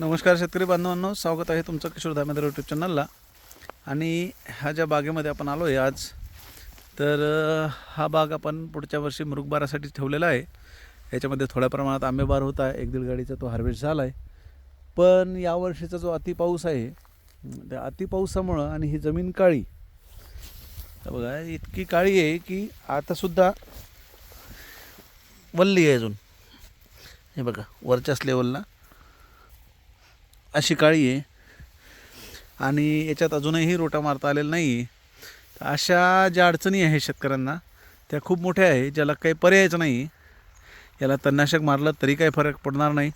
नमस्कार शेतकरी बांधवांनो स्वागत आहे तुमचं किशोर दामेदर यूट्यूब चॅनलला आणि ह्या ज्या बागेमध्ये आपण आलो आहे आज तर हा बाग आपण पुढच्या वर्षी मृगबारासाठी ठेवलेला आहे. याच्यामध्ये थोड्या प्रमाणात आंबेबार होता एक दीड गाडीचा तो हार्वेस्ट झाला आहे पण यावर्षीचा जो अतिपाऊस आहे त्या अतिपावसामुळं आणि ही जमीन काळी तर बघा इतकी काळी आहे की आतासुद्धा वल्ली आहे अजून. हे बघा वरच्याच लेवलला अशी काळी आहे. आणि याच्यात अजूनही रोटा मारता आलेला नाही तर अशा ज्या अडचणी आहे शेतकऱ्यांना त्या खूप मोठ्या आहे ज्याला काही पर्यायच नाही याला तणनाशक मारलं तरी काही फरक पडणार नाही.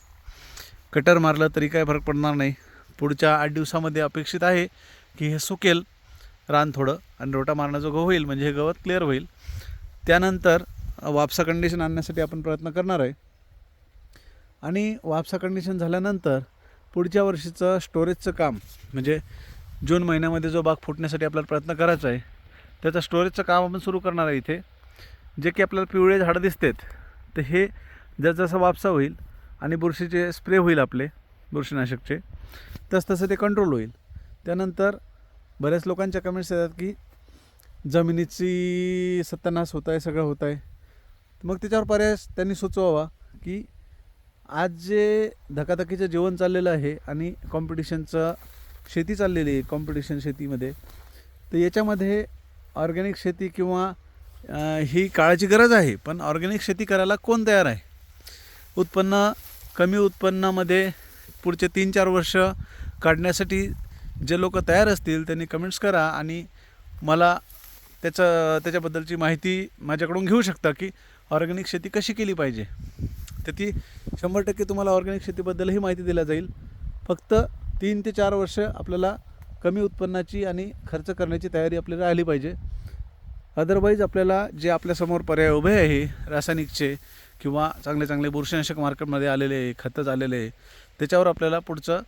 कटर मारलं तरी काही फरक पडणार नाही. पुढच्या आठ दिवसामध्ये अपेक्षित आहे की हे सुकेल रान थोडं आणि रोटा मारण्याजोगं होईल म्हणजे हे गवत क्लिअर होईल. त्यानंतर वापसा कंडिशन आणण्यासाठी आपण प्रयत्न करणार आहे. आणि वापसा कंडिशन झाल्यानंतर पुढच्या वर्षीचं स्टोरेजचं काम म्हणजे जून महिन्यामध्ये जो बाग फुटण्यासाठी आपल्याला प्रयत्न करायचा आहे त्याचं स्टोरेजचं काम आपण सुरू करणार आहे इथे. जे की आपल्याला पिवळे झाडं दिसतात तर हे जसजसं वापसा होईल आणि बुरशीचे स्प्रे होईल आपले बुरशीनाशकचे तसतसं ते कंट्रोल होईल. त्यानंतर बऱ्याच लोकांच्या कमेंट्स येतात की जमिनीची सत्यानाश होत आहे सगळं होत आहे. मग त्याच्यावर पर्याय त्यांनी सुचवावा की आज जे धकाधकीचं जीवन चाललेलं आहे आणि कॉम्पिटिशनचं शेती चाललेली आहे कॉम्पिटिशन शेतीमध्ये तर याच्यामध्ये ऑर्गॅनिक शेती किंवा ही काळाची गरज आहे पण ऑर्गॅनिक शेती करायला कोण तयार आहे? उत्पन्न कमी उत्पन्नामध्ये पुढचे तीन चार वर्ष काढण्यासाठी जे लोक तयार असतील त्यांनी कमेंट्स करा आणि मला त्याचं त्याच्याबद्दलची माहिती माझ्याकडून घेऊ शकता की ऑर्गॅनिक शेती कशी केली पाहिजे? तर ती शंभर टक्के तुम्हाला ऑर्गॅनिक शेतीबद्दलही माहिती दिल्या जाईल. फक्त तीन ते चार वर्ष आपल्याला कमी उत्पन्नाची आणि खर्च करण्याची तयारी आपल्याला आली पाहिजे. अदरवाईज आपल्याला जे आपल्यासमोर पर्याय उभे आहे रासायनिकचे किंवा चांगले चांगले बुरशीनाशक मार्केटमध्ये आलेले आहे खतं आलेले आहे त्याच्यावर आपल्याला पुढचं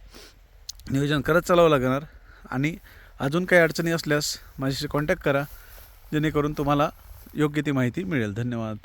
नियोजन करत चालावं लागणार. आणि अजून काही अडचणी असल्यास माझ्याशी कॉन्टॅक्ट करा जेणेकरून तुम्हाला योग्य ती माहिती मिळेल. धन्यवाद.